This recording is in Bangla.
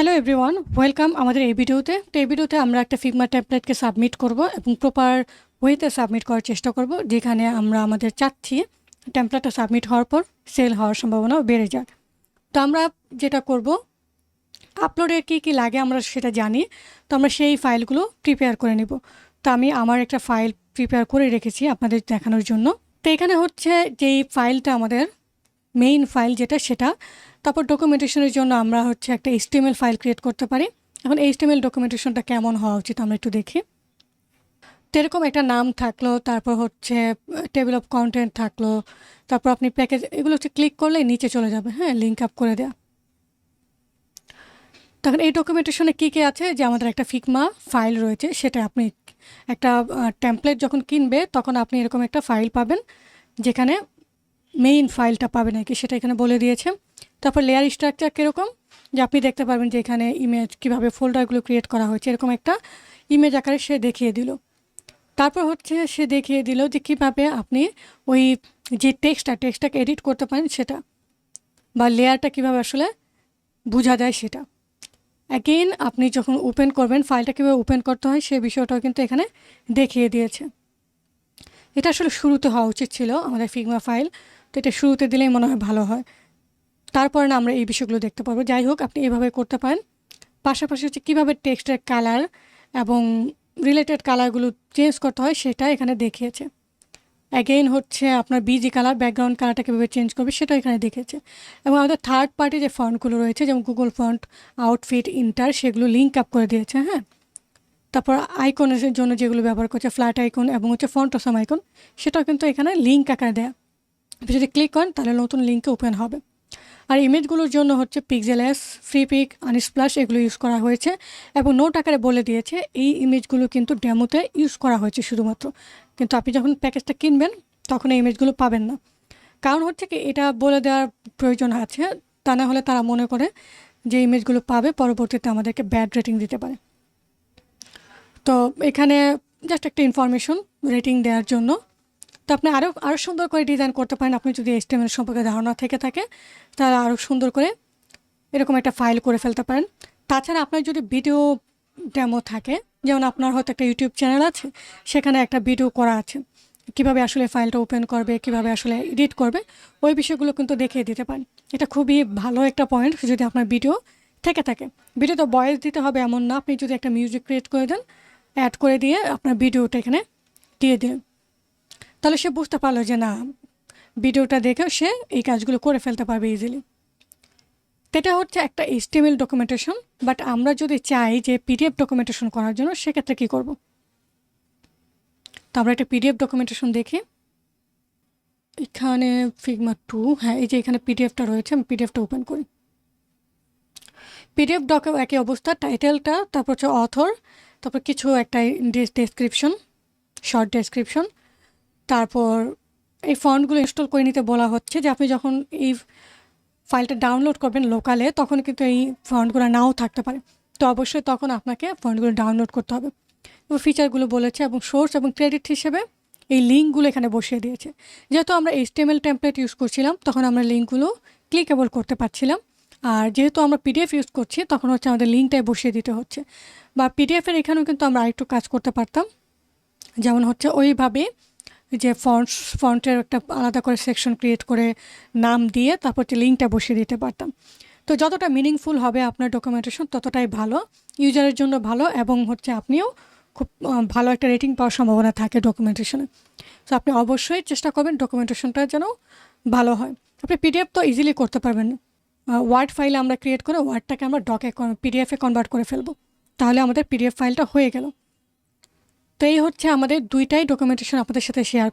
হ্যালো এভরিওয়ান, ওয়েলকাম আমাদের এই ভিডিওতে। তো এই ভিডিওতে আমরা একটা ফিগমা ট্যাবলেটকে সাবমিট করব এবং প্রপার ওয়েতে সাবমিট করার চেষ্টা করব, যেখানে আমরা আমাদের চাচ্ছি টেমপ্লেটটা সাবমিট হওয়ার পর সেল হওয়ার সম্ভাবনা বেড়ে যাক। তো আমরা যেটা করব আপলোডে কী কী লাগে আমরা সেটা জানি, তো আমরা সেই ফাইলগুলো প্রিপেয়ার করে নিব। তো আমি আমার একটা ফাইল প্রিপেয়ার করে রেখেছি আপনাদের দেখানোর জন্য। তো এখানে হচ্ছে যেই ফাইলটা আমাদের মেইন ফাইল যেটা, সেটা। তারপর ডকুমেন্টেশনের জন্য আমরা হচ্ছে একটা এইচটিএমএল ফাইল ক্রিয়েট করতে পারি। এখন এইচটিএমএল ডকুমেন্টেশনটা কেমন হওয়া উচিত আমরা একটু দেখি। এরকম একটা নাম থাকল, তারপর হচ্ছে টেবিল অফ কন্টেন্ট থাকল, তারপর আপনি প্যাকেজ এগুলো হচ্ছে ক্লিক করলে নিচে চলে যাবে হ্যাঁ লিঙ্ক আপ করে দেওয়া তখন এই ডকুমেন্টেশনে কী কী আছে? যে আমাদের একটা ফিকমা ফাইল রয়েছে, সেটা আপনি একটা টেমপ্লেট যখন কিনবে, তখন আপনি এরকম একটা ফাইল পাবেন, যেখানে মেইন ফাইলটা পাবেন আর কি সেটা এখানে বলে দিয়েছে। তারপর লেয়ার স্ট্রাকচার কীরকম? যে আপনি দেখতে পারবেন যে এখানে ইমেজ কীভাবে ফোল্ডারগুলো ক্রিয়েট করা হয়েছে, এরকম একটা ইমেজ আকারে সে দেখিয়ে দিল। তারপর হচ্ছে সে দেখিয়ে দিল যে কীভাবে আপনি ওই যে টেক্সটটা টেক্সটটাকে এডিট করতে পারেন সেটা বা লেয়ারটা কীভাবে আসলে বোঝা যায় সেটা। অ্যাগেইন আপনি যখন ওপেন করবেন ফাইলটা কীভাবে ওপেন করতে হয় সে বিষয়টাও কিন্তু এখানে দেখিয়ে দিয়েছে। এটা আসলে শুরুতে হওয়া উচিত ছিল আমাদের ফিগমা ফাইল তো এটা শুরুতে দিলেই মনে হয় ভালো হয়। তারপরে না আমরা এই বিষয়গুলো দেখতে পারব। যাই হোক, আপনি এভাবে করতে পারেন। পাশাপাশি হচ্ছে কীভাবে টেক্সটের কালার এবং রিলেটেড কালারগুলো চেঞ্জ করতে হয় সেটা এখানে দেখিয়েছে। অ্যাগেইন হচ্ছে আপনার বিজি কালার ব্যাকগ্রাউন্ড কালারটা কীভাবে চেঞ্জ করবে সেটা এখানে দেখেছে এবং আমাদের থার্ড পার্টি যে ফন্টগুলো রয়েছে, যেমন গুগল ফন্ট আউটফিট ইন্টার সেগুলো লিঙ্ক আপ করে দিয়েছে হ্যাঁ? তারপর আইকনের জন্য যেগুলো ব্যবহার করছে ফ্ল্যাট আইকন এবং হচ্ছে ফন্ট অসাম আইকন সেটাও কিন্তু এখানে লিঙ্ক আকারে দেয়া। আপনি যদি ক্লিক করেন, তাহলে নতুন লিঙ্কে ওপেন হবে। আর ইমেজগুলোর জন্য হচ্ছে পিক্সেলেস ফ্রি পিক আনস্প্লাশ এগুলো ইউজ করা হয়েছে। এবং নোট আকারে বলে দিয়েছে, এই ইমেজগুলো কিন্তু ডেমোতে ইউজ করা হয়েছে শুধুমাত্র। কিন্তু আপনি যখন প্যাকেজটা কিনবেন, তখন এই ইমেজগুলো পাবেন না। কারণ হচ্ছে কি, এটা বলে দেওয়ার প্রয়োজন আছে। তা না হলে তারা মনে করে যে ইমেজগুলো পাবে, পরবর্তীতে আমাদেরকে ব্যাড রেটিং দিতে পারে। তো এখানে জাস্ট একটা ইনফরমেশন রেটিং দেওয়ার জন্য তো আপনি আরও আরও সুন্দর করে ডিজাইন করতে পারেন। আপনি যদি এস্টিমেল সম্পর্কে ধারণা থেকে থাকে, তাহলে আরও সুন্দর করে এরকম একটা ফাইল করে ফেলতে পারেন। তাছাড়া আপনার যদি ভিডিও ডেমো থাকে, যেমন আপনার হয়তো একটা ইউটিউব চ্যানেল আছে, সেখানে একটা ভিডিও করা আছে। কীভাবে আসলে ফাইলটা ওপেন করবে, কীভাবে আসলে এডিট করবে, ওই বিষয়গুলো কিন্তু দেখিয়ে দিতে পারেন। এটা খুবই ভালো একটা পয়েন্ট যদি আপনার ভিডিও থেকে থাকে। ভিডিওতে বয়েস দিতে হবে এমন না, আপনি যদি একটা মিউজিক ক্রিয়েট করে দেন অ্যাড করে দিয়ে আপনার ভিডিওটা এখানে দিয়ে দিন। তাহলে সে বুঝতে পারল যে না, ভিডিওটা দেখেও সে এই কাজগুলো করে ফেলতে পারবে ইজিলি এটা হচ্ছে একটা এইচটিএমএল ডকুমেন্টেশন বাট আমরা যদি চাই যে পিডিএফ ডকুমেন্টেশন করার জন্য, সেক্ষেত্রে কী করব? তো আমরা একটা পিডিএফ ডকুমেন্টেশন দেখি। এখানে ফিগমা টু হ্যাঁ এই যে এখানে পিডিএফটা রয়েছে, আমি পিডিএফটা ওপেন করি। পিডিএফ ডক একই অবস্থা টাইটেলটা তারপর হচ্ছে অথর তারপর কিছু একটা ডেসক্রিপশন শর্ট ডেসক্রিপশন তারপর এই ফন্টগুলো ইনস্টল করে নিতে বলা হচ্ছে যে আপনি যখন এই ফাইলটা ডাউনলোড করবেন লোকালে, তখন কিন্তু এই ফন্টগুলো নাও থাকতে পারে। তো অবশ্যই তখন আপনাকে ফন্টগুলো ডাউনলোড করতে হবে। এবং ফিচারগুলো বলেছে এবং সোর্স এবং ক্রেডিট হিসেবে এই লিঙ্কগুলো এখানে বসিয়ে দিয়েছে। যেহেতু আমরা এইচটিএমএল টেমপ্লেট ইউজ করছিলাম, তখন আমরা লিঙ্কগুলো ক্লিকেবল করতে পারছিলাম। আর যেহেতু আমরা পিডিএফ ইউজ করছি, তখন হচ্ছে আমাদের লিঙ্কটাই বসিয়ে দিতে হচ্ছে। বা পিডিএফের এখানেও কিন্তু আমরা আরেকটু কাজ করতে পারতাম। যেমন হচ্ছে ওইভাবে যে ফন্টস ফন্টের একটা আলাদা করে সেকশন ক্রিয়েট করে নাম দিয়ে তারপর হচ্ছে লিঙ্কটা বসিয়ে দিতে পারতাম। তো যতটা মিনিংফুল হবে আপনার ডকুমেন্টেশন ততটাই ভালো ইউজারের জন্য ভালো এবং হচ্ছে আপনিও খুব ভালো একটা রেটিং পাওয়ার সম্ভাবনা থাকে ডকুমেন্টেশনে তো আপনি অবশ্যই চেষ্টা করবেন ডকুমেন্টেশনটা যেন ভালো হয়। আপনি পিডিএফ তো ইজিলি করতে পারবেন। ওয়ার্ড ফাইলে আমরা ক্রিয়েট করে ওয়ার্ডটাকে আমরা ডকে পিডিএফে কনভার্ট করে ফেলব। তাহলে আমাদের পিডিএফ ফাইলটা হয়ে গেল। তো এই হচ্ছে আমাদের দুইটাই ডকুমেন্টেশন আপনাদের সাথে শেয়ার